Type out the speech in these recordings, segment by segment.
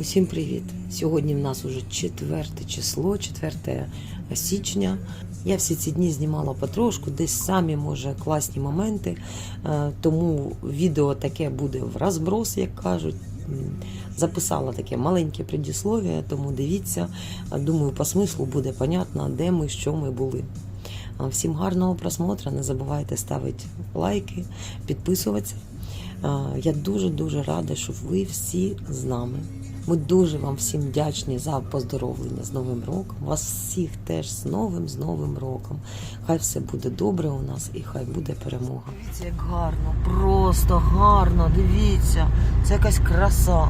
Усім привіт! Сьогодні в нас уже четверте число, 4 січня. Я всі ці дні знімала потрошку, десь самі, може, класні моменти. Е, Тому відео таке буде в розброс, як кажуть. Записала таке маленьке предісловие, тому дивіться. Е, Думаю, по смислу буде понятно, де ми, що ми були. Всім гарного просмотру. Не забувайте ставити лайки, підписуватися. Е, Я дуже-дуже рада, що ви всі з нами. Ми дуже вам всім вдячні за поздоровлення з Новим роком. Вас всіх теж з новим, з Новим роком. Хай все буде добре у нас і хай буде перемога. Дивіться, як гарно, просто гарно, дивіться, це якась краса.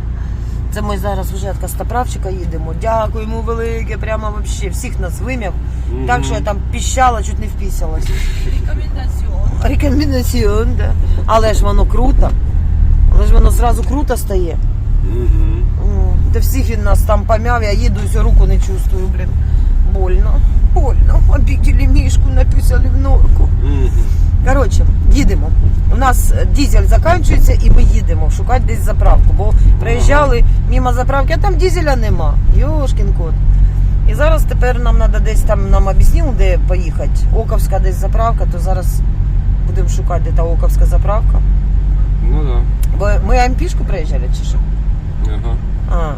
Це ми зараз вже від Костоправчика їдемо. Дякуємо велике, прямо вообще всіх нас вим'яв. Так що я там піщала, чуть не впісялась. Рекомендаціон. Рекомендаціон, да. Але ж воно круто. Але ж воно зразу круто стає. Угу. М, Та всіх він нас там помяв, я їду, всю руку не чувствую, блін. Больно, больно. Обіділи мішку, написали в норку. Коротше, їдемо. У нас е, дизель закінчується і ми їдемо шукати десь заправку. Бо приїжджали мимо заправки, а там дизеля нема. Йошкін кот. І зараз тепер нам треба десь там нам об'яснили, де поїхати. Оковська десь заправка, то зараз будемо шукати, де та Оковська заправка. Ну да. Бо ми ампішку приїжджали чи що? Ага. А,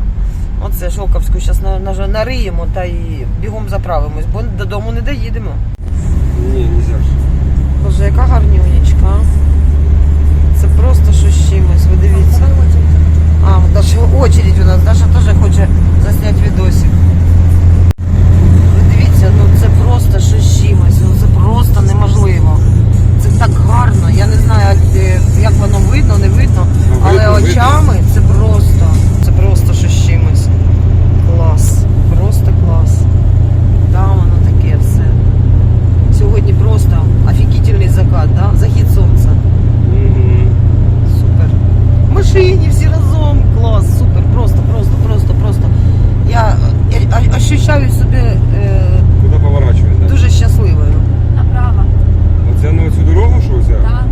оце ж зараз на, на, нариємо та і бігом заправимось, бо додому не доїдемо. Ні, не ж. Боже, яка гарнюнечка. Це просто що з чимось, ви дивіться. А, Даша очередь у нас, Даша теж хоче засняти відосик. Ви дивіться, ну це просто що з чимось, ну це просто неможливо. Це так гарно, я не знаю, як, як воно видно, не видно, Ну, але видно, видно. очами це просто, це просто що з чимось. Клас, просто клас. Там воно таке все. Сьогодні просто офігітельний закат, да? захід сонця. Угу. Супер. В машині всі разом. Клас, супер. Просто, просто, просто, просто. Я, я о- ощущаю себе е, Куди поворачує, да? дуже щасливою. Направо. Оце на цю дорогу що взяв? Да.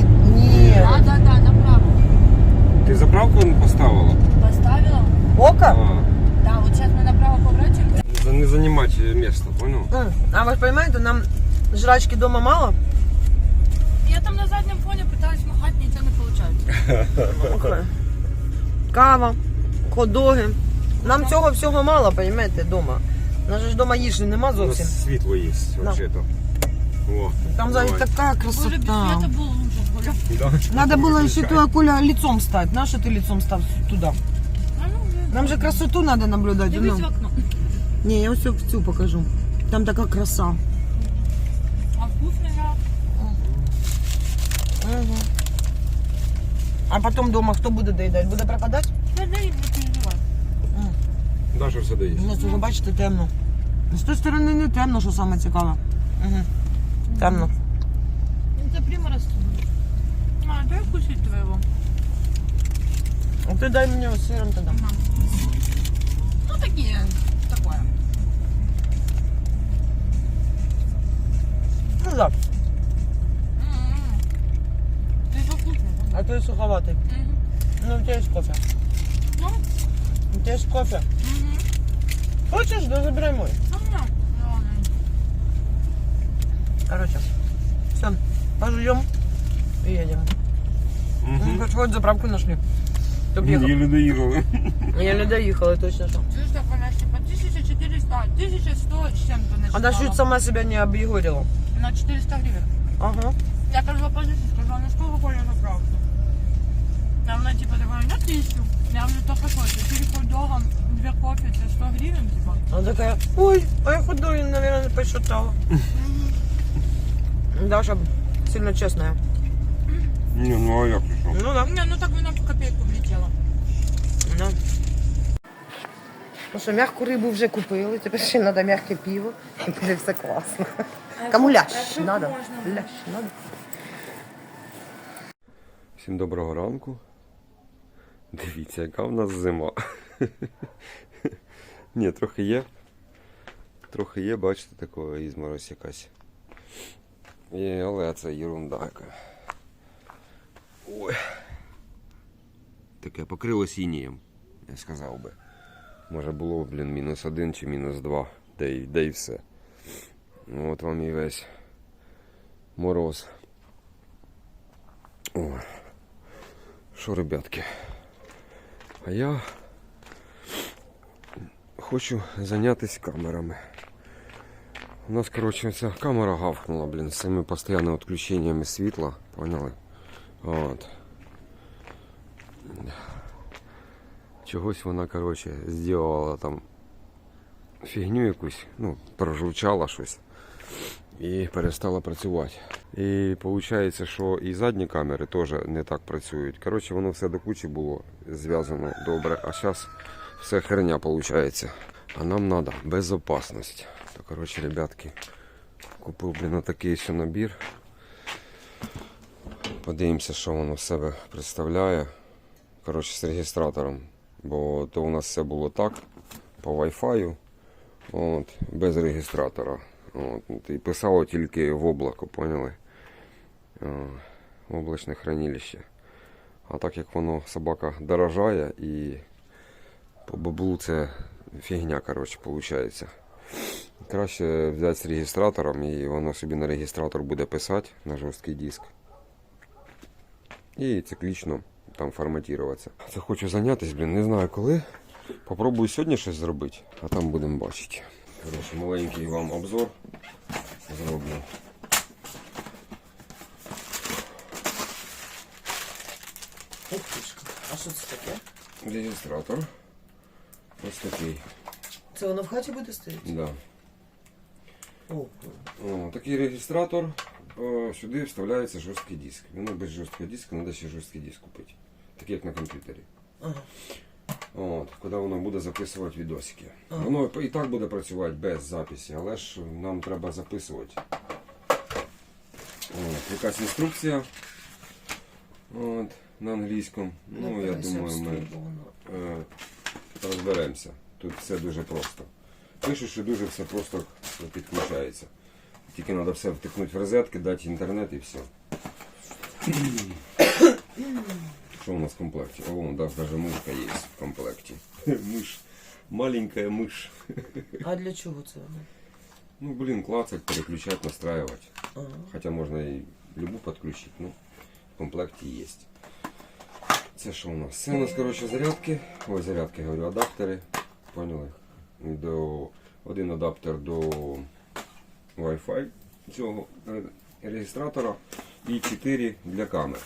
І, ні. Да, да, да, направо. Ти заправку поставила? Поставила. Ока? А, Да, вот сейчас мы направо поворачиваем. за- не займати місце, понял? М, А ви ж розумієте, нам жрачки вдома мало? Я там на заднем фоне пытаюсь махать, ничего не получается. Окей Кава, ходоги. Нам цього всього мало, розумієте, вдома. У нас же ж вдома їжі нема У зовсім. нас світло є, Да. взагалі-то. О, Там взагалі давай. така Боже, без красота. света был лучше, Коля. Да. Надо было еще туда, Коля, лицом стать. На что ты лицом став туда? А ну, блин. Нам же красоту надо наблюдать. Дивись ну. в окно. Не, я все в цю покажу. Там такая краса. А потом дома кто буде доїдати? Буде пропадати? Да, да, не переживай. Даша все доїсть. У нас уже бачите, темно. З тої сторони не темно, що саме цікаве. Угу. Темно. Это приморозки будут. А, дай вкусить твоего. А ти дай мені ось сиром тоді. Ага. хоть заправку нашли. Чтоб ехал. Єлі доїхали. Я не доехала, точно что. Слышь, так, Коля, типа 1400, 1100 с чем-то Она насчитала. чуть сама себя не объегорила. На 400 гривен. Ага. Я кажу, позицию, сказала, ну сколько Коля заправку? А она типа такая, на тысячу. Я говорю, только что, 4 хот-дога, 2 кофе, это 100 гривен, типа. Она такая, ой, а я худой, наверное, посчитала. Даша сильно честная. Ні, ну а як ти? Ну да. Не, ну так вона в копейку влетела. да. Ну що, м'яку рибу вже купили, тепер ще треба м'яке пиво. І буде все класно. Кому лящ надо? Лящ надо. Всім доброго ранку. Дивіться, яка в нас зима. Ні, трохи є. Трохи є, бачите, такого ізморозь якась. Є, але це ерунда яка. Ой. Таке покрилось інієм. я сказав би. Може було, блін, мінус один чи мінус два, де й, де все. Ну, От вам і весь мороз. О. Що, ребятки? А я хочу зайнятися камерами. У нас, коротше, ця камера гавкнула, блін, з цими постійними відключеннями світла, поняли? От. Чогось вона, коротше, зробила там фігню якусь, ну, прожучала щось і перестала працювати. І виходить, що і задні камери теж не так працюють. Коротше, воно все до кучі було зв'язано добре, а зараз все херня виходить. А нам треба безопасність. То, коротше, ребятки, купив, блін, такий ще набір. Подивимося, що воно в себе представляє. Коротше, з реєстратором. Бо то у нас все було так, по Wi-Fi, от, без реєстратора. От, і писало тільки в облако, поняли? В облачне хранилище. А так як воно собака дорожає і по баблу це фігня, коротше, виходить. Краще взяти з реєстратором і воно собі на реєстратор буде писати на жорсткий диск. І циклічно там форматуватися. Це хочу зайнятися, блін, не знаю коли. Попробую сьогодні щось зробити, а там будемо бачити. Коротше, маленький вам обзор зроблю. А що це таке? Реєстратор. Ось такий. Це воно в хаті буде стояти? Да. О, О, такий реєстратор. О, сюди вставляється жорсткий диск. Воно без жорсткого диска треба ще жорсткий диск купити. Такий як на комп'ютері. ага. От, коли воно буде записувати відосики. Ага. Воно і так буде працювати без записі, але ж нам треба записувати. От, якась інструкція от, на англійському. Ну, я думаю, ми е, розберемося. Тут все дуже просто. Пишуть, що дуже все просто підключається. Тільки треба все втикнути в розетки, дати інтернет і все. Що у нас в комплекті? О, вон, да, даже мышка є в комплекті. Миш. Маленькая миш. А для чого це воно? Ну, блин, клацать, переключать, настраивать. Ага. Хотя можно и любу подключить, ну, в комплекте есть. Це що у нас? Це у нас, коротше, зарядки. Ой, зарядки, говорю, адаптери. Поняли? До, один адаптер до Wi-Fi цього е, реєстратора і 4 для камер.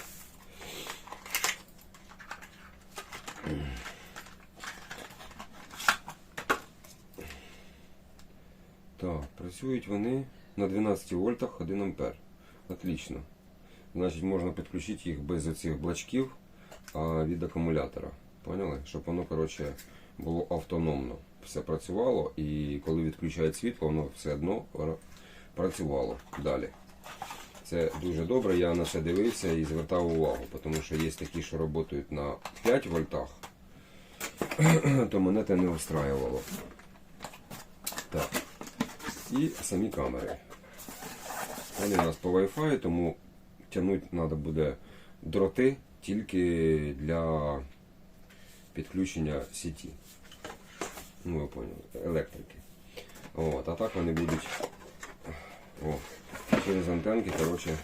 Так, працюють вони на 12 вольтах 1 ампер. Отлично. Значить, можна підключити їх без оцих блачків, а від акумулятора. Поняли? Щоб воно, коротше, було автономно. Все працювало і коли відключають світло, воно все одно працювало далі. Це дуже добре, я на це дивився і звертав увагу, тому що є такі, що працюють на 5 вольтах, то мене це не устраювало. Так. І самі камери. Вони у нас по Wi-Fi, тому тягнути треба буде дроти тільки для підключення сіті. Ну, ви поняли, електрики. От, а так вони будуть о, через антенки, коротше,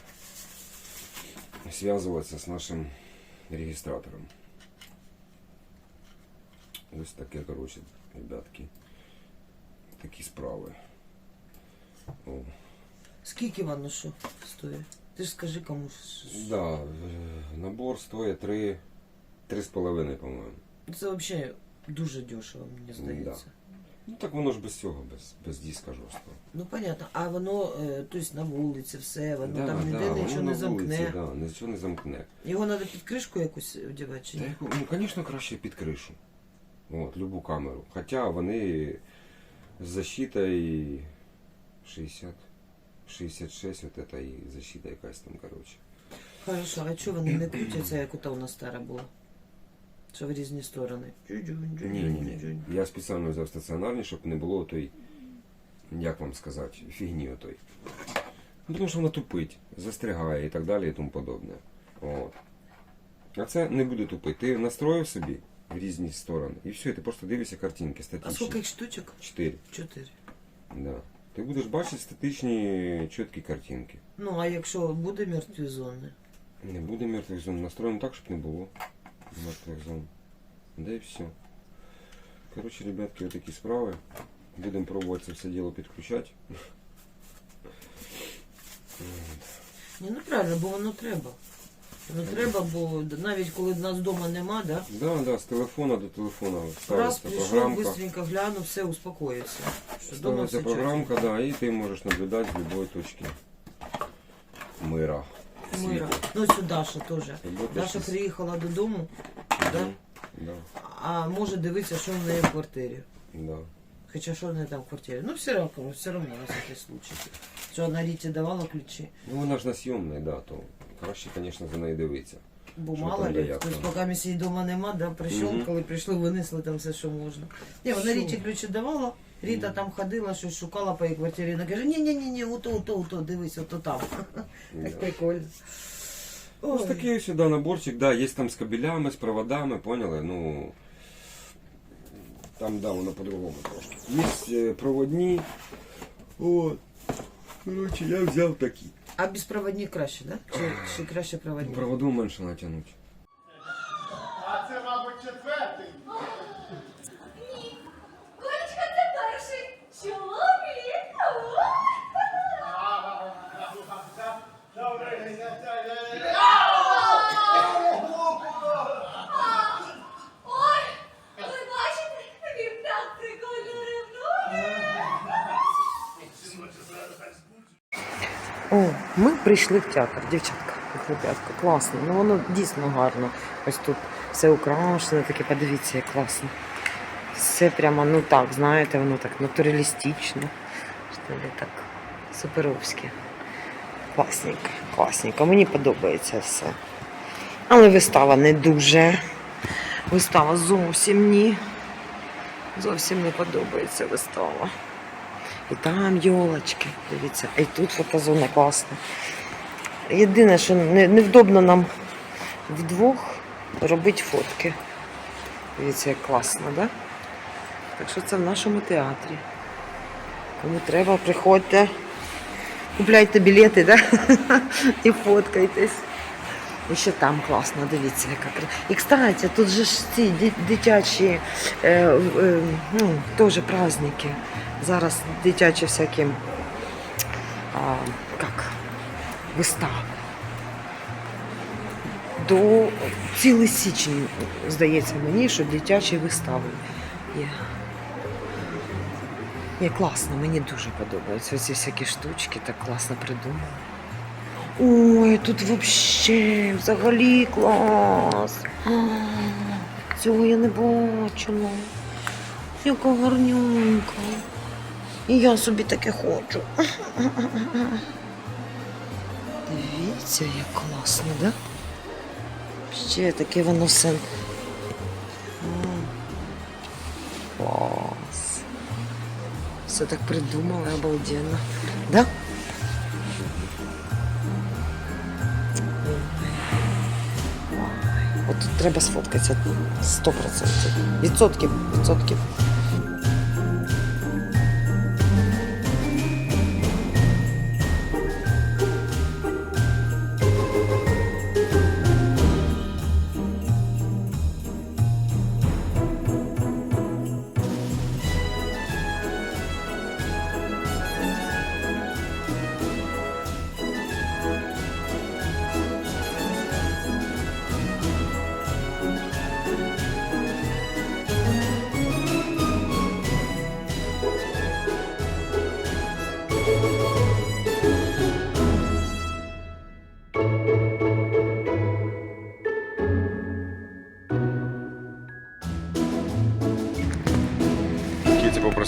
зв'язуватися з нашим реєстратором. Ось таке, коротше, ребятки. Такі справи. О. Скільки воно що стоїть? Ти ж скажи кому комусь. Да, е, набор стоїть 3, 3,5, по-моєму. Це взагалі дуже дешево, мені здається. Ну так воно ж без цього, без, без диска жорсткого. Ну понятно, а воно, е, тобто на вулиці все, воно Да, там ніде да, нічого воно не на вулиці, замкне. Да, нічого не замкне. Його треба під кришку якусь вдівати чи Та, ні? яку- ну, звісно, краще під кришу. От, любу камеру. Хоча вони з защитою 60, 66, от это і защита якась там, коротше. Хорошо, а чого вони не крутяться, як ота у нас стара була? Що в різні сторони. Ні, ні, ні. Я спеціально взяв стаціонарний, щоб не було той, як вам сказати, фігні отой. Ну, тому що воно тупить, застрягає і так далі і тому подобне. От. А це не буде тупити. Ти настроїв собі в різні сторони. І все, і ти просто дивишся картинки А статичні. скільки їх штучок? Чотири. Чотири. Да. Ти будеш бачити статичні чіткі картинки. Ну, а якщо буде мертві зони? Не буде мертвих зон. Настроїмо так, щоб не було зон. Да і все. Коротше, ребятки, отакі справи. Будемо пробувати це все діло підключати. Ні, ну правильно, бо воно треба. Воно треба, бо навіть коли нас вдома нема, да? Да, да, з телефона до телефона Раз ставиться прийшов, програмка. быстренько глянув, все, успокоївся. Що вдома Ставиться все програмка, да, і ти можеш наблюдати з будь-якої точки мира. Мира. Ну, сюди Даша теж. Даша приїхала додому, да? Да, а може дивитися, що в неї в квартирі. да. Хоча що в неї там в квартирі. Ну, все одно, все одно, на всякий случай. Що вона Ріті давала ключі. Ну вона ж на сйомний, да, то краще, звісно, за нею дивитися. Бо Що мало там, ли, як хтось там? поки місій вдома нема, да, прийшов, Мгм. коли прийшли, винесли там все, що можна. Ні, вона Що? Ріті ключі давала, Ріта там ходила, щось шукала по її квартирі. Вона каже, ні, ні, ні, ні, ото, ото, ото, дивись, ото там. Да. Так прикольно. Ось Ой. такий сюди наборчик, да, є там з кабелями, з проводами, поняли? Ну, там, да, воно по-другому трошки. Є е, проводні. От. Коротше, я взяв такі. А безпроводні краще, да? Чи, чи краще проводні? Проводу менше натягнути. А це, мабуть, четвертий. Прийшли в театр, дівчатка і хлоп'ятка. Класно. Ну воно дійсно гарно. Ось тут все украшено, таке, подивіться, як класно. Все прямо, ну так, знаєте, воно так натуралістично. Що ли, так суперовське. Класненько, класненько. Мені подобається все. Але вистава не дуже. Вистава зовсім ні. Зовсім не подобається вистава. І там йолочки, дивіться, й тут фотозона класна. Єдине, що невдобно нам вдвох робити фотки. Дивіться, як класно, да? Так що це в нашому театрі. Кому треба, приходьте, купляйте білети, да? і фоткайтесь. І ще там класно, дивіться, яка І кстати, тут же ж ці дитячі е, е, ну, теж праздники. Зараз дитячі всякі а, як, вистави. До цілий січень, здається мені, що дитячі вистави є. Є класно, мені дуже подобаються ці всякі штучки, так класно придумали. Ой, тут вообще взагалі клас. Цього я не бачила. Яка гарнюнька. І я собі таке хочу. Дивіться, як класно, да? Ще таке воно все. Клас. Все так придумали, обалденно. Да? От тут треба сфоткатися 100%. Відсотків, відсотків.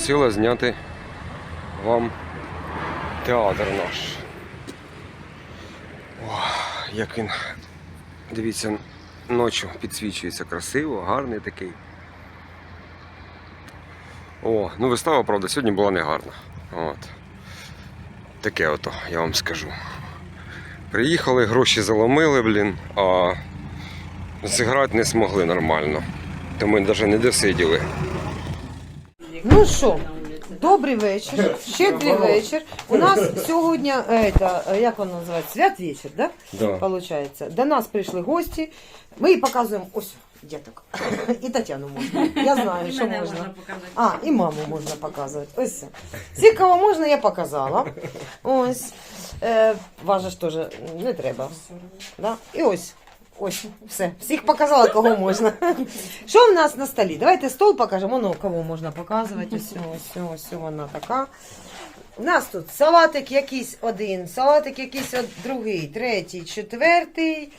Попросила зняти вам театр наш. О, як він, дивіться, ночі підсвічується красиво, гарний такий. О, ну вистава, правда, сьогодні була не гарна. От. Таке ото, я вам скажу. Приїхали, гроші заломили, блін, а зіграти не змогли нормально. То ми навіть не досиділи. Ну що, добрий вечір, щедрий вечір. У нас сьогодні, е, та, е, як воно називається, святвечір, да? Да. Получається. До нас прийшли гості. Ми їй показуємо ось діток. І Тетяну можна. Я знаю, що можна. А, і маму можна показувати. Ось все. Всі, кого можна, я показала. Ось. Е, Важа ж теж не треба. Да? І ось. Ось, все. Всіх показала, кого можна. Що в нас на столі? Давайте стол покажемо. Ну, кого можна показувати. Ось, ось, ось вона така. У нас тут салатик якийсь один, салатик якийсь другий, третій, четвертий.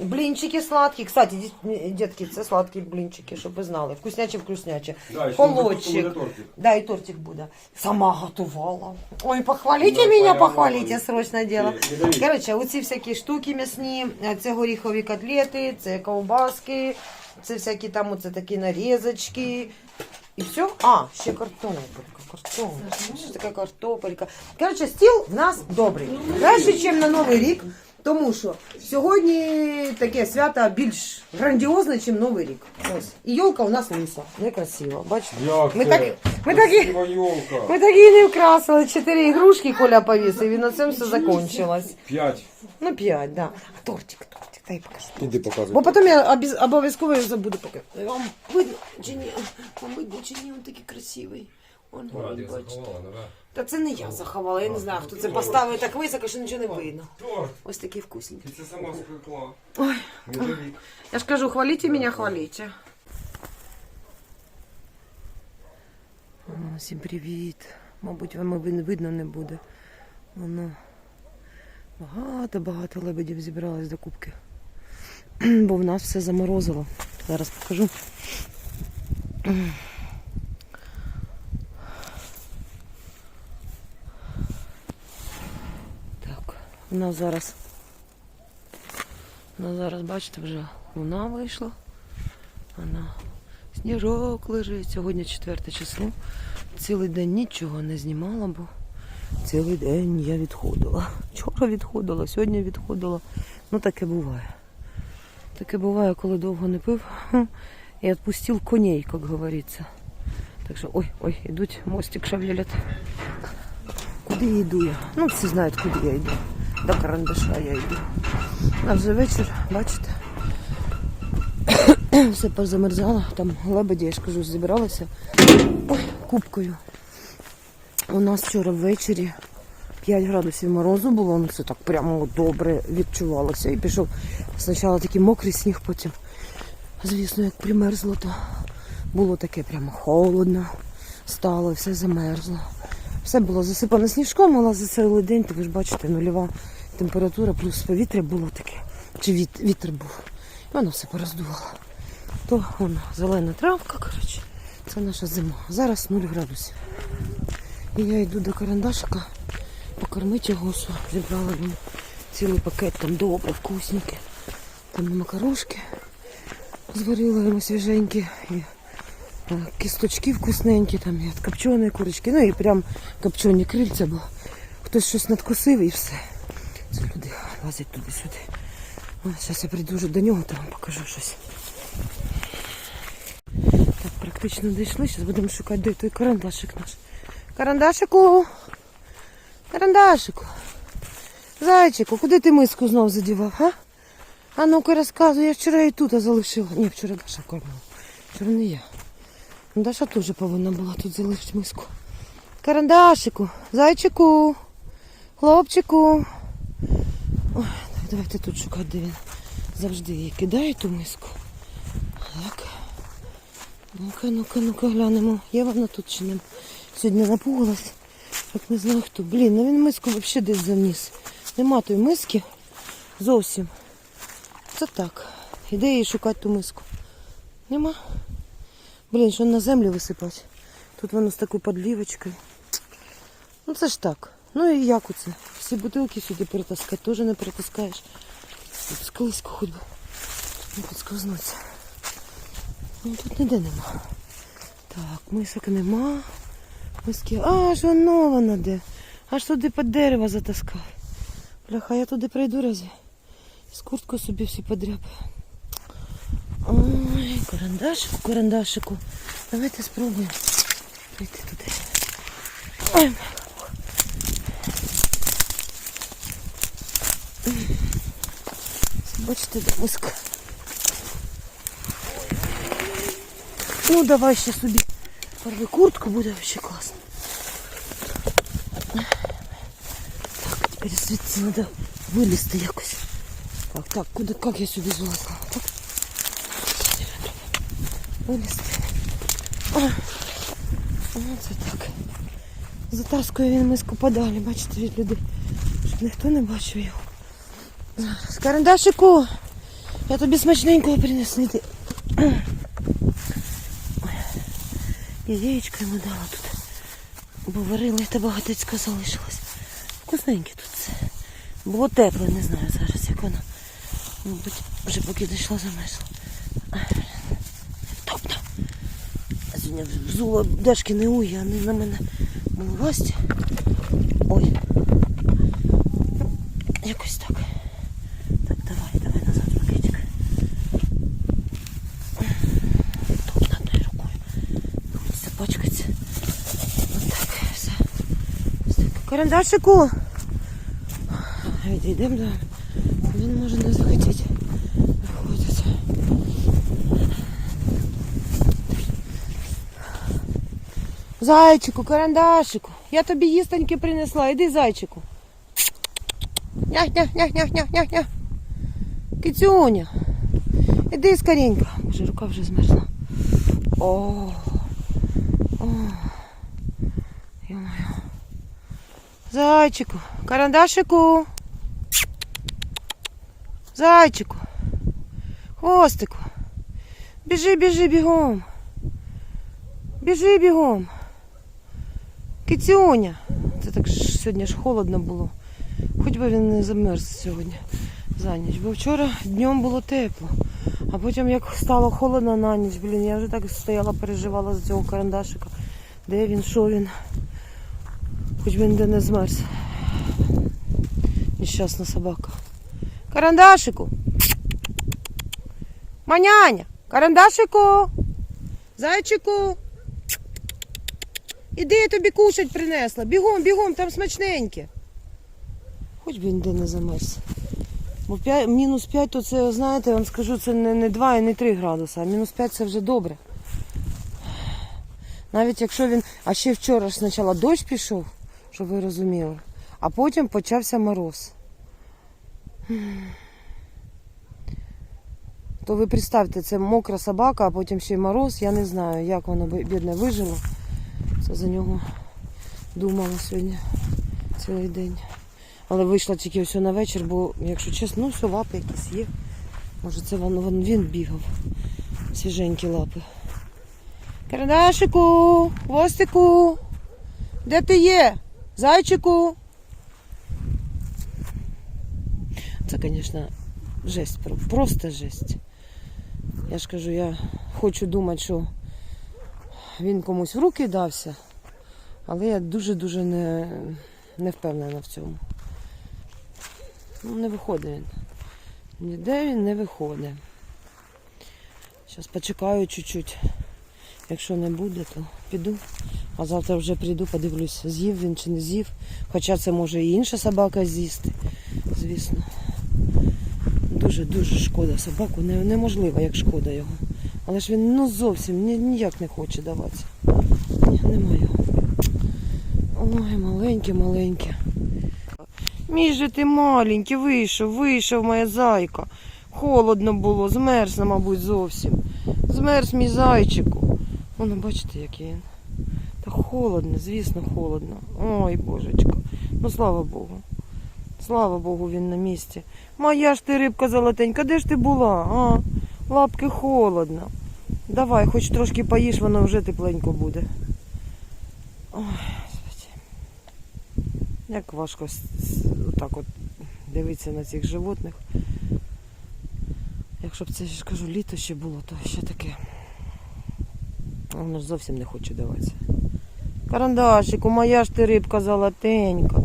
Блінчики сладкі. Кстати, діт- дітки, це сладкі блінчики, щоб ви знали. Вкуснячі, вкуснячі. Холодчик. Да, і тортик буде. Сама готувала. Ой, похвалите Ну, мене, мама. срочно дело. Не давіть. Коротше, оці всякі штуки м'ясні, е, це горіхові котлети, це ковбаски, це всякі там оце такі нарізочки. І все? А, ще картопелька. Картопелька. Що таке картопелька? Коротше, стіл в нас добрий. Краще, ніж на Новий рік. Тому що сьогодні таке свято більш грандіозне, ніж Новий рік. Ось. І йолка у нас лиса. Некрасиво. Бачите? Як Ми це? так, ми так і... Красива ёлка. Ми так і не вкрасили. Чотири ігрушки Коля повісив, і на цьому все закончилось. П'ять. Ну, п'ять, да. А тортик, тортик, дай покажу. Іди показуй. Бо потім я обіз- обов'язково його забуду показати. Вам видно чи ні? Вам видно чи ні? Він такий красивий. Он, он, бачите. Та це не я заховала, я не знаю, хто це поставив так високо, що нічого не видно. Торт. Ось такий вкусненький. Ти це сама спекла. Ой. Медовик. Я ж кажу, хваліть мене, хваліть. Всім привіт. Мабуть, вам видно не буде. Воно багато-багато лебедів зібралось до кубки. Бо в нас все заморозило. Зараз покажу. Так, у нас зараз. У нас зараз, бачите, вже луна вийшла. Вона сніжок лежить. Сьогодні 4 число. Цілий день нічого не знімала, бо цілий день я відходила. Вчора відходила, сьогодні відходила. Ну таке буває. Таке буває, коли довго не пив. І відпустив коней, як говориться. Так що, ой, ой, ідуть, мостик шавелять. Куди я йду я? Ну, всі знають, куди я йду. До карандаша я йду. А вже вечір, бачите? Все позамерзало, там лебеді, я ж кажу, зібралися кубкою. У нас вчора ввечері 5 градусів морозу було, ну це так прямо добре відчувалося. І пішов спочатку такий мокрий сніг, потім, звісно, як примерзло, то було таке прямо холодно, стало, все замерзло. Все було засипано сніжком, але за цілий день, то ви ж бачите, нульова температура, плюс повітря було таке, чи віт, вітер був. І воно все пороздувало. То воно зелена травка, коротше. Це наша зима. Зараз 0 градусів. І я йду до карандашика покормити його. Що зібрала йому цілий пакет там добре, вкусненьке. Там макарошки зварила йому свіженькі. І е, кісточки вкусненькі, там і копченої курочки. Ну і прям копчені крильця, бо хтось щось надкусив і все. Це люди лазять туди-сюди. Зараз я прийду до нього, то вам покажу щось. Так, практично дійшли. Зараз будемо шукати, де той карандашик наш. Карандашику! Карандашику! Зайчику, куди ти миску знов задівав, а? А ну-ка розказуй, я вчора і тут залишила. Ні, вчора Даша кормила. Вчора не я. Ну, Даша теж повинна була тут залишити миску. Карандашику, зайчику, хлопчику. Ой, так, давайте тут шукати, де він завжди її кидає ту миску. Так. Ну-ка, ну-ка, ну-ка, глянемо. Є вона тут чи не? Сьогодні напугалась. Як не знаю хто. Блін, ну він миску взагалі десь заніс. Нема тої миски зовсім. Це так. Іде їй шукати ту миску. Нема. Блін, що на землю висипати. Тут воно з такою подлівочкою. Ну це ж так. Ну і як оце? Всі бутилки сюди перетаскати, теж не перетаскаєш. Тут хоч би. Не підскознуться. Ну тут ніде нема. Так, мисок нема. Миски. А, ж воно воно де. Аж туди під дерево затаскав. Бляха, я туди прийду разі. З курткою собі всі подряпаю. Ой, карандашику, карандашику. Давайте спробуємо прийти туди. Ой, Бачите, де. Ну, давай ще собі порви куртку, буде вообще класно. Так, тепер звідси треба вилізти якось. Так, так, куди, як я сюди злазила? Так? Вилізти. А, ну, так. Затаскує він миску подалі, бачите, від людей. Щоб ніхто не бачив його. Зараз. Карандашику, я тобі смачненького принесу. Йди. Яєчко йому дала тут. Бо варили, та багатецька залишилась. Вкусненьке тут все. Було тепле, не знаю зараз, як воно. Мабуть, вже поки дійшла замерзла. Тобто. Сьогодні взула дашки не ує, а не на мене маловасті. Ой. Якось так. Так, давай, давай назад пакетик. Топ одною рукою. Хочеться пачкатися. Ось так, все. Ось так. Карандашику. Відійдемо, да. Він може не захотіти виходити. Зайчику, карандашику. Я тобі їстоньки принесла. Іди, зайчику. Нях-нях-нях-нях-нях-нях. Кицюня. Іди скоренько. Боже, рука вже змерзла. О. Зайчику, карандашику. Зайчику. Хвостику. Біжи, біжи бігом. Біжи бігом. Кицюня. Це так ж сьогодні ж холодно було. Хоч би він не замерз сьогодні за ніч. Бо вчора днем було тепло. А потім як стало холодно на ніч, блін, я вже так стояла, переживала за цього карандашика. Де він, що він? Хоч би ніде не змерз. Нещасна собака. Карандашику. Маняня, карандашику. Зайчику. Іди я тобі кушать принесла. Бігом, бігом, там смачненьке. Хоч би ніде не замерз. Бо 5, мінус 5, то це, знаєте, я вам скажу, це не, не 2 і не 3 градуси, а мінус 5 це вже добре. Навіть якщо він. А ще вчора ж спочатку дощ пішов, щоб ви розуміли, а потім почався мороз. То ви представте, це мокра собака, а потім ще й мороз. Я не знаю, як воно бідне вижило. Це за нього думала сьогодні цілий день. Але вийшла тільки все на вечір, бо, якщо чесно, ну все, лапи якісь є. Може це він, він, бігав. Свіженькі лапи. Карандашику, хвостику. Де ти є? Зайчику. Це, звісно, жесть, просто жесть. Я ж кажу, я хочу думати, що він комусь в руки дався, але я дуже-дуже не, не впевнена в цьому. Ну, не виходить він. Ніде він не виходить. Зараз почекаю чуть-чуть. Якщо не буде, то піду. А завтра вже прийду, подивлюсь, з'їв він чи не з'їв. Хоча це може і інша собака з'їсти, звісно. Дуже-дуже шкода собаку. Неможливо, як шкода його. Але ж він ну зовсім ні- ніяк не хоче даватися. Ні, немає його. Ой, маленьке, маленьке. Мій же ти маленький, вийшов, вийшов моя зайка. Холодно було, змерз, мабуть, зовсім. Змерз мій зайчику. Воно, бачите, який він. Та холодно, звісно, холодно. Ой, божечко. Ну слава Богу. Слава Богу, він на місці. Моя ж ти рибка золотенька, де ж ти була? А? Лапки холодно. Давай, хоч трошки поїж, воно вже тепленько буде. Ой, Як важко отак от дивитися на цих животних. Якщо б це ж кажу, літо ще було, то ще таке. Воно ж зовсім не хоче даватися. Карандашику, моя ж ти рибка золотенька.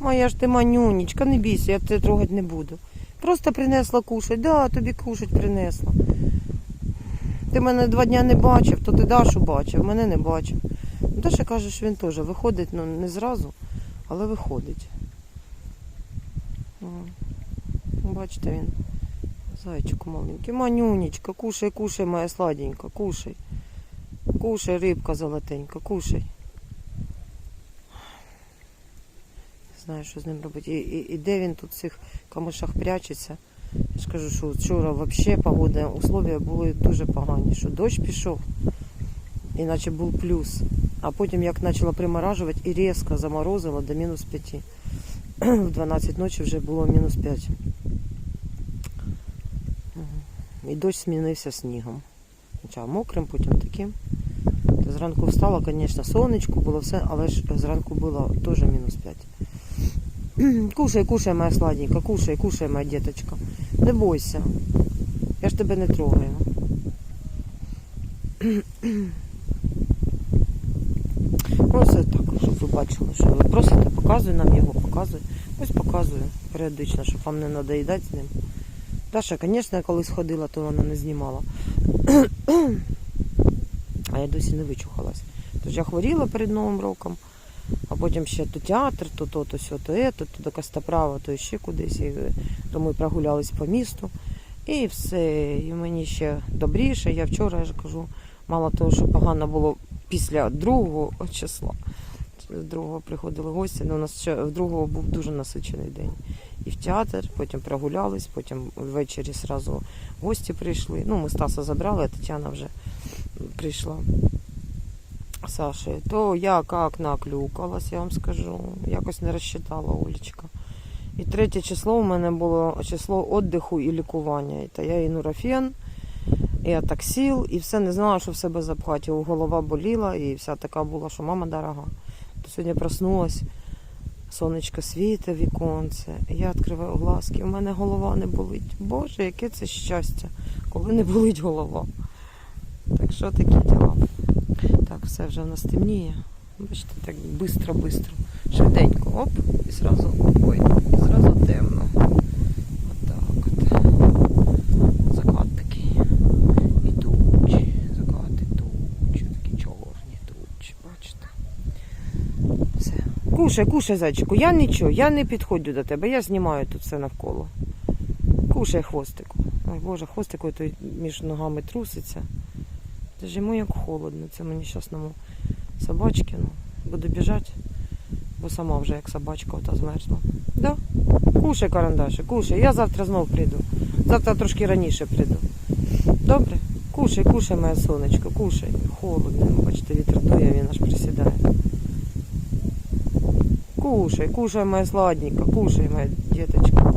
Моя ж ти манюнечка, не бійся, я тебе трогати не буду. Просто принесла кушать. Да, тобі кушать принесла. ти мене два дня не бачив, то ти Дашу бачив, мене не бачив. Даша каже, що він теж виходить, ну не зразу, але виходить. Бачите, він зайчик маленький. Манюнечка, кушай, кушай, моя сладенька, кушай. Кушай, рибка золотенька, кушай. Не знаю, що з ним робити. І, і, і де він тут в цих камишах прячеться. Я ж кажу, що вчора взагалі погода, условия були дуже погані, що дощ пішов, іначе був плюс. А потім як почала приморажувати і різко заморозило до мінус 5. В 12 ночі вже було мінус 5. І дощ змінився снігом. Спочатку мокрим, потім таким. Зранку встала, звісно, сонечко було все, але ж зранку було теж мінус 5. Кушай, кушай, моя сладенька, кушай, кушай, моя діточка. Не бойся. Я ж тебе не трогаю. Це так, щоб ви бачили, що ви просите, показуй нам його, показуй. Ось показую періодично, щоб вам не надоїдати з ним. Даша, звісно, колись ходила, то вона не знімала. А я досі не вичухалась. Тож я хворіла перед Новим роком, а потім ще то театр, то то, то сьо, то е, то, то до Костоправа, то ще кудись. То ми прогулялись по місту. І все. І мені ще добріше. Я вчора я ж кажу, мало того, що погано було після другого числа. З другого приходили гості, але у нас ще в другого був дуже насичений день. І в театр, потім прогулялись, потім ввечері зразу гості прийшли. Ну, ми Стаса забрали, а Тетяна вже прийшла. Саші, то я як наклюкалась, я вам скажу. Якось не розчитала Олечка. І третє число у мене було число віддиху і лікування. Та я і нурофен, і атаксіл, і все не знала, що в себе запхати. Голова боліла, і вся така була, що мама дорога. То сьогодні проснулась, сонечко світе віконце. Я відкриваю глазки, у мене голова не болить. Боже, яке це щастя, коли не болить голова. Так що такі діла. Так, все вже в нас темніє. Бачите, так бистро-бистро. Швиденько, оп, і зразу ой, і зразу темно. Отак такий. І тучі. Закат і. Такі чорні тучі. Кушай, кушай, зайчику. Я нічого, я не підходжу до тебе, я знімаю тут все навколо. Кушай хвостику. Ой, Боже, хвостику той між ногами труситься. Та ж йому як холодно, це мені щасному собачки. Ну, буду біжати, бо сама вже як собачка ота змерзла. Да? Кушай, карандаші, кушай. Я завтра знов прийду. Завтра трошки раніше прийду. Добре? Кушай, кушай, моє сонечко, кушай. Холодно, ну, бачите, вітер дує, він аж присідає. Кушай, кушай, моя сладенька, кушай, моя діточка.